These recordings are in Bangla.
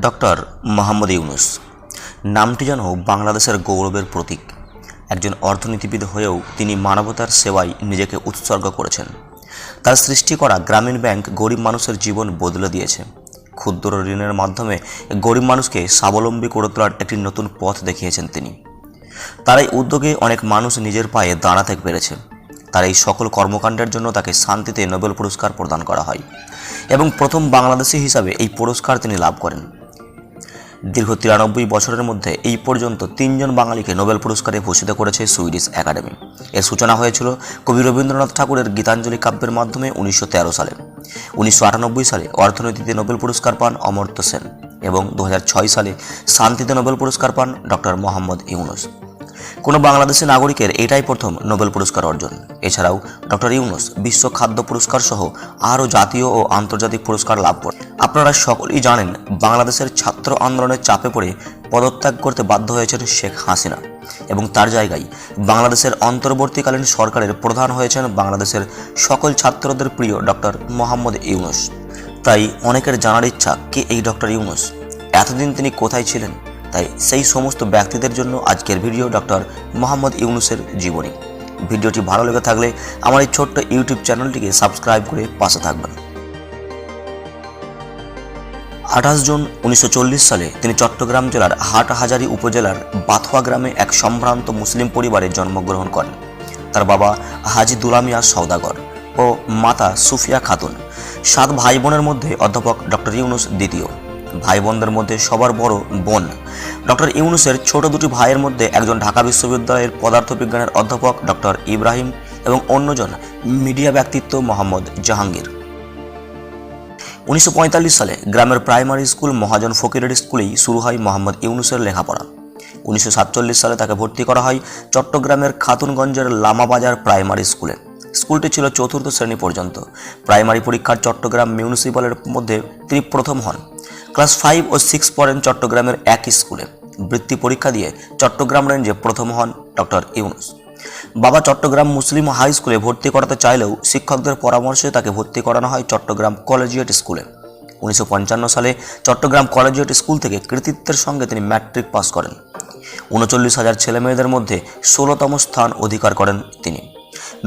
ডক্টর মোহাম্মদ ইউনুস। নামটি যেন বাংলাদেশের গৌরবের প্রতীক। একজন অর্থনীতিবিদ হয়েও তিনি মানবতার সেবায় নিজেকে উৎসর্গ করেছেন। তার সৃষ্টি করা গ্রামীণ ব্যাংক গরিব মানুষের জীবন বদলে দিয়েছে। ক্ষুদ্র ঋণের মাধ্যমে গরিব মানুষকে স্বাবলম্বী করে তোলার একটি নতুন পথ দেখিয়েছেন তিনি। তার এই উদ্যোগে অনেক মানুষ নিজের পায়ে দাঁড়াতে পেরেছে। তার এই সকল কর্মকাণ্ডের জন্য তাকে শান্তিতে নোবেল পুরস্কার প্রদান করা হয়। এবং প্রথম বাংলাদেশি হিসাবে এই পুরস্কার তিনি লাভ করেন। দীর্ঘ তিরানব্বই বছরের মধ্যে এই পর্যন্ত তিনজন বাঙালিকে নোবেল পুরস্কারে ভূষিত করেছে সুইডিশ একাডেমি। এর সূচনা হয়েছিল কবি রবীন্দ্রনাথ ঠাকুরের গীতাঞ্জলি কাব্যের মাধ্যমে উনিশশো তেরো সালে। উনিশশো আটানব্বই সালে অর্থনীতিতে নোবেল পুরস্কার পান অমর্ত সেন এবং দু হাজার ছয় সালে শান্তিতে নোবেল পুরস্কার পান ডক্টর মোহাম্মদ ইউনুস। কোনো বাংলাদেশি নাগরিকের এটাই প্রথম নোবেল পুরস্কার অর্জন। এছাড়াও ডক্টর ইউনুস বিশ্ব খাদ্য পুরস্কার সহ আরও জাতীয় ও আন্তর্জাতিক পুরস্কার লাভ করেন। আপনারা সকলেই জানেন বাংলাদেশের ছাত্র আন্দোলনের চাপে পড়ে পদত্যাগ করতে বাধ্য হয়েছেন শেখ হাসিনা। এবং তার জায়গায় বাংলাদেশের অন্তর্বর্তীকালীন সরকারের প্রধান হয়েছেন বাংলাদেশের সকল ছাত্রদের প্রিয় ডক্টর মোহাম্মদ ইউনুস। তাই অনেকের জানার ইচ্ছা, কে এই ডক্টর ইউনুস? এতদিন তিনি কোথায় ছিলেন? তাই সেই সমস্ত ব্যক্তিদের জন্য আজকের ভিডিও ডক্টর মোহাম্মদ ইউনুসের জীবনী। ভিডিওটি ভালো লেগে থাকলে আমার এই ছোট্ট ইউটিউব চ্যানেলটিকে সাবস্ক্রাইব করে পাশে থাকবেন। আঠাশ জুন উনিশশো চল্লিশ সালে তিনি চট্টগ্রাম জেলার হাটহাজারী উপজেলার বাথুয়া গ্রামে এক সম্ভ্রান্ত মুসলিম পরিবারে জন্মগ্রহণ করেন। তার বাবা হাজি দুলামিয়া সওদাগর ও মাতা সুফিয়া খাতুন, সাত ভাই বোনের মধ্যে অধ্যাপক ডক্টর ইউনুস দ্বিতীয়। ভাই বোনদের মধ্যে সবার বড় বোন। ডক্টর ইউনুসের ছোট দুটি ভাইয়ের মধ্যে একজন ঢাকা বিশ্ববিদ্যালয়ের পদার্থবিজ্ঞানের অধ্যাপক ডক্টর ইব্রাহিম এবং অন্যজন মিডিয়া ব্যক্তিত্ব মোহাম্মদ জাহাঙ্গীর। উনিশশো পঁয়তাল্লিশ সালে গ্রামের প্রাইমারি স্কুল মহাজন ফকিরের স্কুলেই শুরু হয় মোহাম্মদ ইউনুসের লেখাপড়া। উনিশশো সাতচল্লিশ সালে তাকে ভর্তি করা হয় চট্টগ্রামের খাতুনগঞ্জের লামাবাজার প্রাইমারি স্কুলে। স্কুলটি ছিল চতুর্থ শ্রেণি পর্যন্ত। প্রাইমারি পরীক্ষার চট্টগ্রাম মিউনিসিপ্যালের মধ্যে তিনি প্রথম হন। ক্লাস ফাইভ ও সিক্স পড়েন চট্টগ্রামের এক স্কুলে। বৃত্তি পরীক্ষা দিয়ে চট্টগ্রাম রেঞ্জে প্রথম হন ডক্টর ইউনুস। বাবা চট্টগ্রাম মুসলিম হাই স্কুলে ভর্তি করাতে চাইলেও শিক্ষকদের পরামর্শে তাকে ভর্তি করানো হয় চট্টগ্রাম কলেজিয়েট স্কুলে। উনিশশো পঞ্চান্ন সালে চট্টগ্রাম কলেজিয়েট স্কুল থেকে কৃতিত্বের সঙ্গে তিনি ম্যাট্রিক পাস করেন। উনচল্লিশ হাজার ছেলেমেয়েদের মধ্যে ষোলোতম স্থান অধিকার করেন তিনি।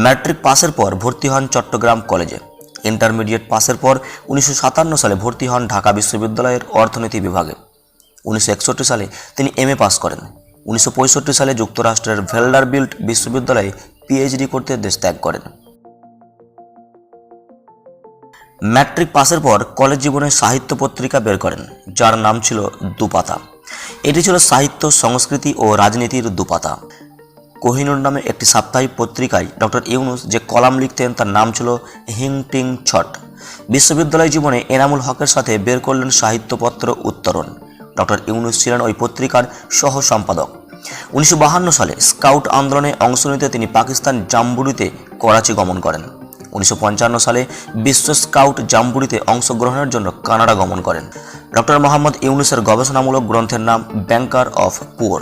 ম্যাট্রিক পাসের পর ভর্তি হন চট্টগ্রাম কলেজে। ইন্টারমিডিয়েট পাসের পর উনিশশো সাতান্ন সালে ভর্তি হন ঢাকা বিশ্ববিদ্যালয়ের অর্থনীতি বিভাগে। উনিশশো একষট্টি সালে তিনি এমএ পাস করেন। উনিশশো পঁয়ষট্টি সালে যুক্তরাষ্ট্রের ভেল্ডারবিল্ট বিশ্ববিদ্যালয়ে পিএইচডি করতে দেশ ত্যাগ করেন। ম্যাট্রিক পাসের পর কলেজ জীবনে সাহিত্য পত্রিকা বের করেন, যার নাম ছিল দুপাতা। এটি ছিল সাহিত্য, সংস্কৃতি ও রাজনীতির দুপাতা। কোহিনুর নামে একটি সাপ্তাহিক পত্রিকায় ডক্টর ইউনুস যে কলাম লিখতেন তার নাম ছিল হিং টিং ছট। বিশ্ববিদ্যালয় জীবনে এনামুল হকের সাথে বের করলেন সাহিত্যপত্র উত্তরণ। ডক্টর ইউনুস ছিলেন ওই পত্রিকার সহ সম্পাদক। উনিশশো সালে স্কাউট আন্দোলনে অংশ নিতে তিনি পাকিস্তান জাম্বুরিতে করাচি গমন করেন। উনিশশো পঞ্চান্ন সালে বিশ্ব স্কাউট জাম্বুরিতে অংশগ্রহণের জন্য কানাডা গমন করেন। ডক্টর মোহাম্মদ ইউনুসের গবেষণামূলক গ্রন্থের নাম banker of poor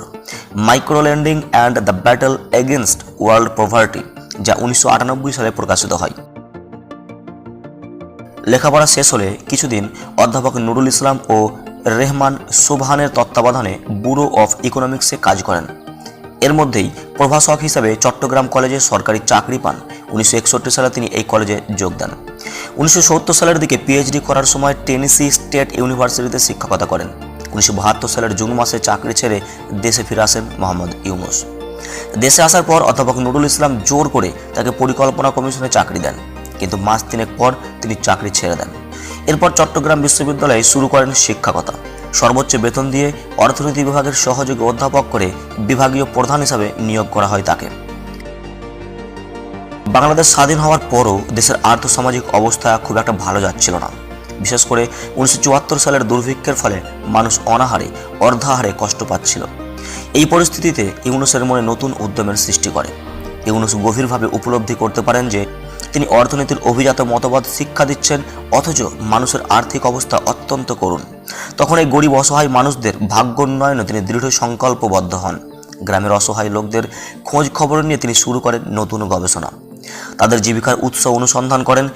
micro lending and the battle against world poverty যা উনিশশো আটানব্বই সালে প্রকাশিত হয়। লেখাপড়া শেষ হলে কিছুদিন অধ্যাপক নুরুল ইসলাম ও রেহমান সোভানের তত্ত্বাবধানে ব্যুরো অফ ইকোনমিক্সে কাজ করেন। এর মধ্যেই প্রভাষক হিসাবে চট্টগ্রাম কলেজে সরকারি চাকরি পান। উনিশশো একষট্টি সালে তিনি এই কলেজে যোগ দেন। উনিশশো সত্তর সালের দিকে পিএইচডি করার সময় টেনেসি স্টেট ইউনিভার্সিটিতে শিক্ষকতা করেন। উনিশশো বাহাত্তর সালের জুন মাসে চাকরি ছেড়ে দেশে ফিরে আসেন মোহাম্মদ ইউনুস। দেশে আসার পর অধ্যাপক নুরুল ইসলাম জোর করে তাকে পরিকল্পনা কমিশনে চাকরি দেন, কিন্তু মাস তিনেক পর তিনি চাকরি ছেড়ে দেন। এরপর চট্টগ্রাম বিশ্ববিদ্যালয়ে শুরু করেন শিক্ষকতা। সর্বোচ্চ বেতন দিয়ে অর্থনীতি বিভাগের সহযোগী অধ্যাপক করে বিভাগীয় প্রধান হিসাবে নিয়োগ করা হয় তাকে। বাংলাদেশ স্বাধীন হওয়ার পরও দেশের আর্থসামাজিক অবস্থা খুব একটা ভালো যাচ্ছিল না। বিশেষ করে উনিশশো চুয়াত্তর সালের দুর্ভিক্ষের ফলে মানুষ অনাহারে, অর্ধাহারে কষ্ট পাচ্ছিল। এই পরিস্থিতিতে ইউনুসের মনে নতুন উদ্যমের সৃষ্টি করে। ইউনুস গভীরভাবে উপলব্ধি করতে পারেন যে তিনি অর্থনীতির অভিজাত মতবাদ শিক্ষা দিচ্ছেন, অথচ মানুষের আর্থিক অবস্থা অত্যন্ত করুণ। তখন এই গরিব অসহায় মানুষদের ভাগ্য উন্নয়নে তিনি দৃঢ় সংকল্পবদ্ধ হন। গ্রামের অসহায় লোকদের খোঁজ খবর নিয়ে তিনি শুরু করেন নতুন গবেষণা। তাদের জীবিকার উৎস অনুসন্ধান করেন।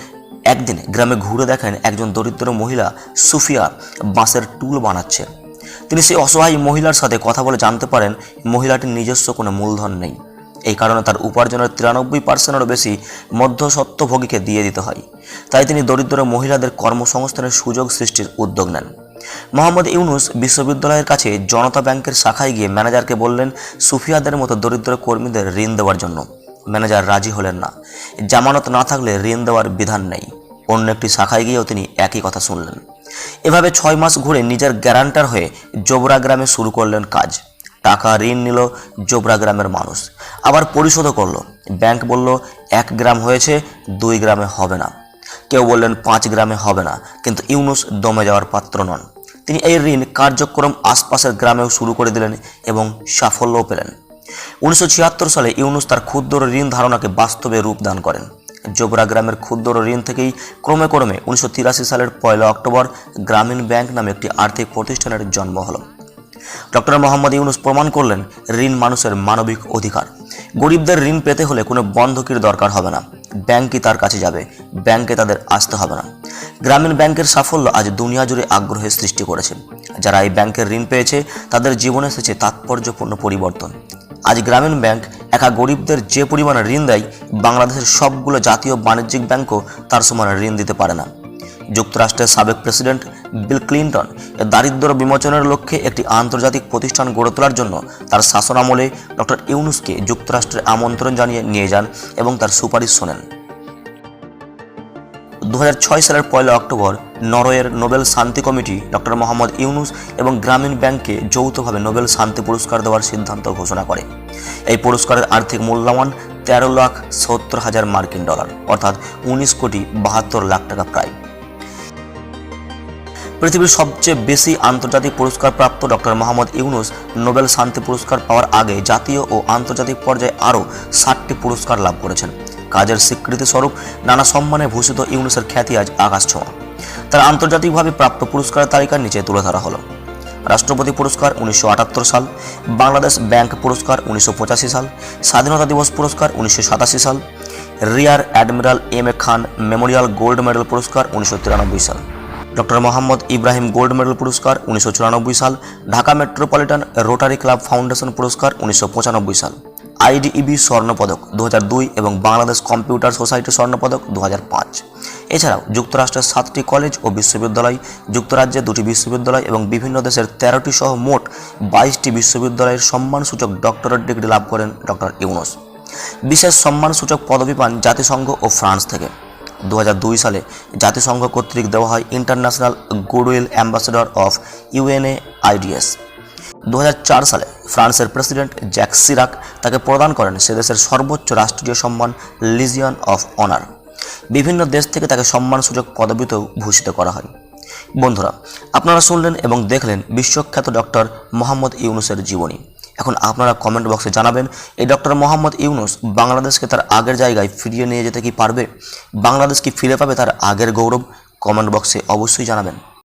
একদিন গ্রামে ঘুরে দেখেন একজন দরিদ্র মহিলা সুফিয়া বাঁশের টুল বানাচ্ছে। তিনি সেই অসহায় মহিলার সাথে কথা বলে জানতে পারেন, মহিলাটির নিজস্ব কোনো মূলধন নেই। এই কারণে তার উপার্জনের তিরানব্বই পার্সেন্টেরও বেশি মধ্যস্বত্বভোগীকে দিয়ে দিতে হয়। তাই তিনি দরিদ্র মহিলাদের কর্মসংস্থানের সুযোগ সৃষ্টির উদ্যোগ নেন। মোহাম্মদ ইউনুস বিশ্ববিদ্যালয়ের কাছে জনতা ব্যাংকের শাখায় গিয়ে ম্যানেজারকে বললেন, সুফিয়াদের মতো দরিদ্র কর্মীদের ঋণ দেওয়ার জন্য। ম্যানেজার রাজি হলেন না। জামানত না থাকলে ঋণ দেওয়ার বিধান নেই। অন্য একটি শাখায় গিয়েও তিনি একই কথা শুনলেন। এভাবে ছয় মাস ঘুরে নিজের গ্যারান্টার হয়ে জোবরা গ্রামে শুরু করলেন কাজ। টাকা ঋণ নিল জোবরা গ্রামের মানুষ। আবার পরিশোধও করল। ব্যাংক বলল, এক গ্রাম হয়েছে, দুই গ্রামে হবে না। কেউ বললেন, পাঁচ গ্রামে হবে না। কিন্তু ইউনুস দমে যাওয়ার পাত্র নন। তিনি এই ঋণ কার্যক্রম আশপাশের গ্রামেও শুরু করে দিলেন এবং সাফল্যও পেলেন। উনিশশো ছিয়াত্তর সালে ইউনুস তার ক্ষুদ্র ঋণ ধারণাকে বাস্তবে রূপ দান করেন। জোবরা গ্রামের ক্ষুদ্র ঋণ থেকেই ক্রমে ক্রমে উনিশশো তিরাশি সালের পয়লা অক্টোবর গ্রামীণ ব্যাংক নামে একটি আর্থিক প্রতিষ্ঠানের জন্ম হলো। ডক্টর মোহাম্মদ ইউনুস প্রমাণ করলেন, ঋণ মানুষের মানবিক অধিকার। গরিবদের ঋণ পেতে হলে কোনো বন্ধকির দরকার হবে না। ব্যাংকই তার কাছে যাবে, ব্যাংকে তাদের আসতে হবে না। গ্রামীণ ব্যাংকের সাফল্য আজ দুনিয়া জুড়ে আগ্রহের সৃষ্টি করেছে। যারা এই ব্যাংকের ঋণ পেয়েছে, তাদের জীবনে এসেছে তাৎপর্যপূর্ণ পরিবর্তন। আজ গ্রামীণ ব্যাংক একা গরিবদের যে পরিমাণে ঋণ দেয়, বাংলাদেশের সবগুলো জাতীয় বাণিজ্যিক ব্যাংকও তার সমান ঋণ দিতে পারে না। যুক্তরাষ্ট্রের সাবেক প্রেসিডেন্ট বিল ক্লিন্টন দারিদ্র বিমোচনের লক্ষ্যে একটি আন্তর্জাতিক প্রতিষ্ঠান গড়ে তোলার জন্য তার শাসনামলে ডক্টর ইউনুসকে যুক্তরাষ্ট্রের আমন্ত্রণ জানিয়ে নিয়ে যান এবং তার সুপারিশ শোনেন। দু হাজার ছয় সালের পয়লা অক্টোবর নরওয়ের নোবেল শান্তি কমিটি ডক্টর মোহাম্মদ ইউনুস এবং গ্রামীণ ব্যাংককে যৌথভাবে নোবেল শান্তি পুরস্কার দেওয়ার সিদ্ধান্ত ঘোষণা করে। এই পুরস্কারের আর্থিক মূল্যমান তেরো লাখ সত্তর হাজার মার্কিন ডলার, অর্থাৎ উনিশ কোটি বাহাত্তর লাখ টাকা প্রায়। পৃথিবীর সবচেয়ে বেশি আন্তর্জাতিক পুরস্কার প্রাপ্ত ডক্টর মোহাম্মদ ইউনুস নোবেল শান্তি পুরস্কার পাওয়ার আগে জাতীয় ও আন্তর্জাতিক পর্যায়ে আরও ষাটটি পুরস্কার লাভ করেছেন। কাজের স্বীকৃতি স্বরূপ নানা সম্মানে ভূষিত ইউনুসের খ্যাতি আজ আকাশ ছোঁয়া। তার আন্তর্জাতিকভাবে প্রাপ্ত পুরস্কারের তালিকার নিচে তুলে ধরা হলো। রাষ্ট্রপতি পুরস্কার উনিশশো আটাত্তর সাল, বাংলাদেশ ব্যাংক পুরস্কার উনিশশো পঁচাশি সাল, স্বাধীনতা দিবস পুরস্কার উনিশশো সাতাশি সাল, rear admiral M A Khan memorial gold medal পুরস্কার উনিশশো তিরানব্বই সাল। Doctor Mohammad Ibrahim gold medal পুরস্কার উনিশশো চুরানব্বই সাল, Dhaka metropolitan Rotary club foundation পুরস্কার উনিশশো পঁচানব্বই সাল, আইডিইবি স্বর্ণপদক দু দুই এবং বাংলাদেশ কম্পিউটার সোসাইটি স্বর্ণপদক দু হাজার পাঁচ। এছাড়াও যুক্তরাষ্ট্রের সাতটি কলেজ ও বিশ্ববিদ্যালয় যুক্তরাজ্যের দুটি বিশ্ববিদ্যালয় এবং বিভিন্ন দেশের তেরোটি সহ মোট বাইশটি বিশ্ববিদ্যালয়ের সম্মানসূচক ডক্টরেট ডিগ্রি লাভ করেন ডক্টর ইউনুস। বিশেষ সম্মানসূচক পদবি পান জাতিসংঘ ও ফ্রান্স থেকে। দু হাজার দুই সালে জাতিসংঘ কর্তৃক দেওয়া হয় international goodwill ambassador of UNAIDS দু হাজার চার সালে ফ্রান্সের প্রেসিডেন্ট জ্যাক সিরাক তাকে প্রদান করেন সে দেশের সর্বোচ্চ রাষ্ট্রীয় সম্মান লিজিয়ন অফ অনার বিভিন্ন দেশ থেকে তাকে সম্মানসূচক পদবিতেও ভূষিত করা হয়। বন্ধুরা, আপনারা শুনলেন এবং দেখলেন বিশ্বখ্যাত ডক্টর মোহাম্মদ ইউনুসের জীবনী। এখন আপনারা কমেন্ট বক্সে জানাবেন, এই ডক্টর মোহাম্মদ ইউনুস বাংলাদেশকে তার আগের জায়গায় ফিরিয়ে নিয়ে যেতে কি পারবে? বাংলাদেশ কি ফিরে পাবে তার আগের গৌরব? কমেন্ট বক্সে অবশ্যই জানাবেন।